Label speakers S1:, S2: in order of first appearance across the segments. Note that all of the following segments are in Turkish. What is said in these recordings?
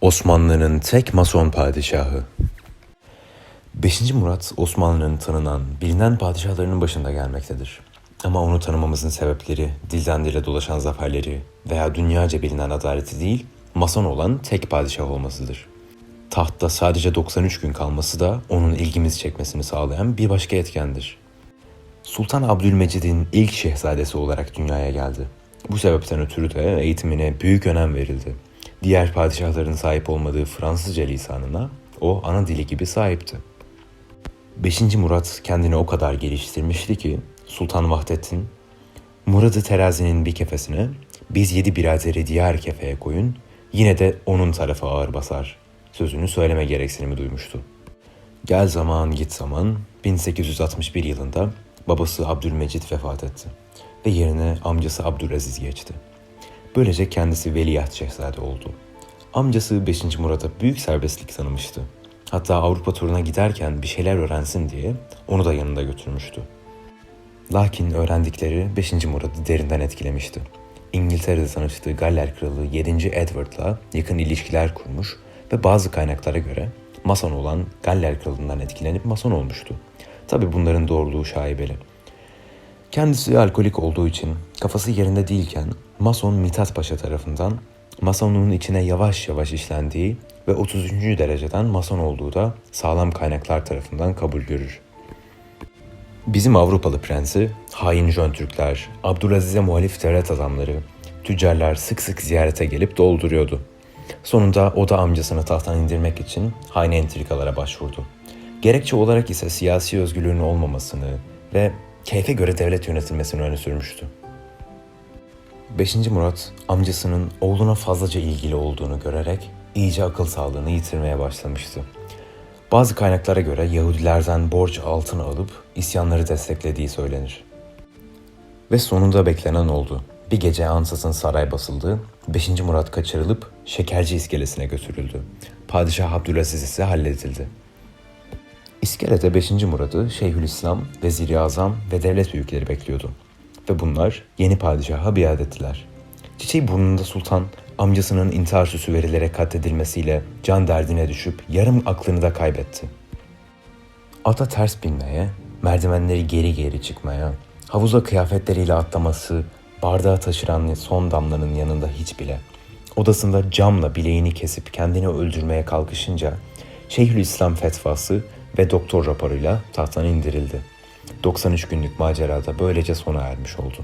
S1: Osmanlı'nın tek mason padişahı. 5. Murat Osmanlı'nın tanınan, bilinen padişahlarının başında gelmektedir. Ama onu tanımamızın sebepleri dilden dile dolaşan zaferleri veya dünyaca bilinen adaleti değil, mason olan tek padişah olmasıdır. Tahtta sadece 93 gün kalması da onun ilgimizi çekmesini sağlayan bir başka etkendir. Sultan Abdülmecid'in ilk şehzadesi olarak dünyaya geldi. Bu sebepten ötürü de eğitimine büyük önem verildi. Diğer padişahların sahip olmadığı Fransızca lisanına o ana dili gibi sahipti. 5. Murat kendini o kadar geliştirmişti ki Sultan Vahdettin Murad'ı terazinin bir kefesine biz yedi biraderi diğer kefeye koyun yine de onun tarafı ağır basar sözünü söyleme gereksinimi duymuştu. Gel zaman git zaman 1861 yılında babası Abdülmecit vefat etti ve yerine amcası Abdülaziz geçti. Böylece kendisi veliaht şehzade oldu. Amcası 5. Murat'a büyük serbestlik tanımıştı. Hatta Avrupa turuna giderken bir şeyler öğrensin diye onu da yanında götürmüştü. Lakin öğrendikleri 5. Murat'ı derinden etkilemişti. İngiltere'de tanıştığı Galler Kralı 7. Edward'la yakın ilişkiler kurmuş ve bazı kaynaklara göre Mason olan Galler Kralı'ndan etkilenip Mason olmuştu. Tabi bunların doğruluğu şaibeli. Kendisi alkolik olduğu için kafası yerinde değilken Mason Mithat Paşa tarafından Masonluğun içine yavaş yavaş işlendiği ve 30. dereceden Mason olduğu da sağlam kaynaklar tarafından kabul görür. Bizim Avrupalı prensi, hain Jön Türkler, Abdülaziz'e muhalif devlet adamları, tüccarlar sık sık ziyarete gelip dolduruyordu. Sonunda o da amcasını tahttan indirmek için hain entrikalara başvurdu. Gerekçe olarak ise siyasi özgürlüğün olmamasını ve keyfe göre devlet yönetilmesini öne sürmüştü. 5. Murat amcasının oğluna fazlaca ilgili olduğunu görerek iyice akıl sağlığını yitirmeye başlamıştı. Bazı kaynaklara göre Yahudilerden borç altın alıp isyanları desteklediği söylenir. Ve sonunda beklenen oldu. Bir gece ansızın saray basıldı, 5. Murat kaçırılıp Şekerci iskelesine götürüldü. Padişah Abdülaziz ise halledildi. İskelede 5. Murat'ı Şeyhülislam, Vezir-i Azam ve devlet büyükleri bekliyordu. Ve bunlar yeni padişaha biat ettiler. Çiçeği burnunda sultan, amcasının intihar süsü verilerek katledilmesiyle can derdine düşüp yarım aklını da kaybetti. Ata ters binmeye, merdivenleri geri geri çıkmaya, havuza kıyafetleriyle atlaması, bardağı taşıran son damlanın yanında hiç bile. Odasında camla bileğini kesip kendini öldürmeye kalkışınca Şeyhülislam fetvası ve doktor raporuyla tahttan indirildi. 93 günlük macerada böylece sona ermiş oldu.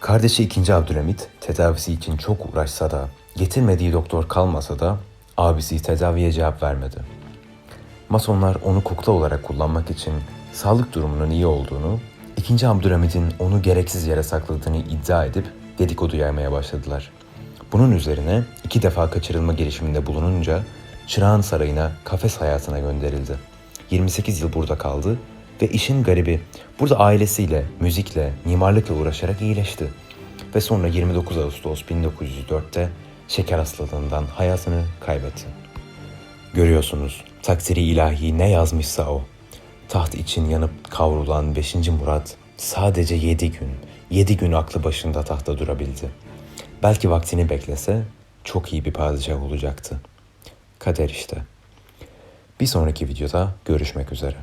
S1: Kardeşi 2. Abdülhamit tedavisi için çok uğraşsa da getirmediği doktor kalmasa da abisi tedaviye cevap vermedi. Masonlar onu kukla olarak kullanmak için sağlık durumunun iyi olduğunu, 2. Abdülhamid'in onu gereksiz yere sakladığını iddia edip dedikodu yaymaya başladılar. Bunun üzerine iki defa kaçırılma girişiminde bulununca Çırağan Sarayı'na kafes hayatına gönderildi. 28 yıl burada kaldı ve işin garibi burada ailesiyle, müzikle, mimarlıkla uğraşarak iyileşti. Ve sonra 29 Ağustos 1904'te şeker hastalığından hayatını kaybetti. Görüyorsunuz takdiri ilahi ne yazmışsa o. Taht için yanıp kavrulan 5. Murat sadece 7 gün, 7 gün aklı başında tahta durabildi. Belki vaktini beklese çok iyi bir padişah olacaktı. Kader işte. Bir sonraki videoda görüşmek üzere.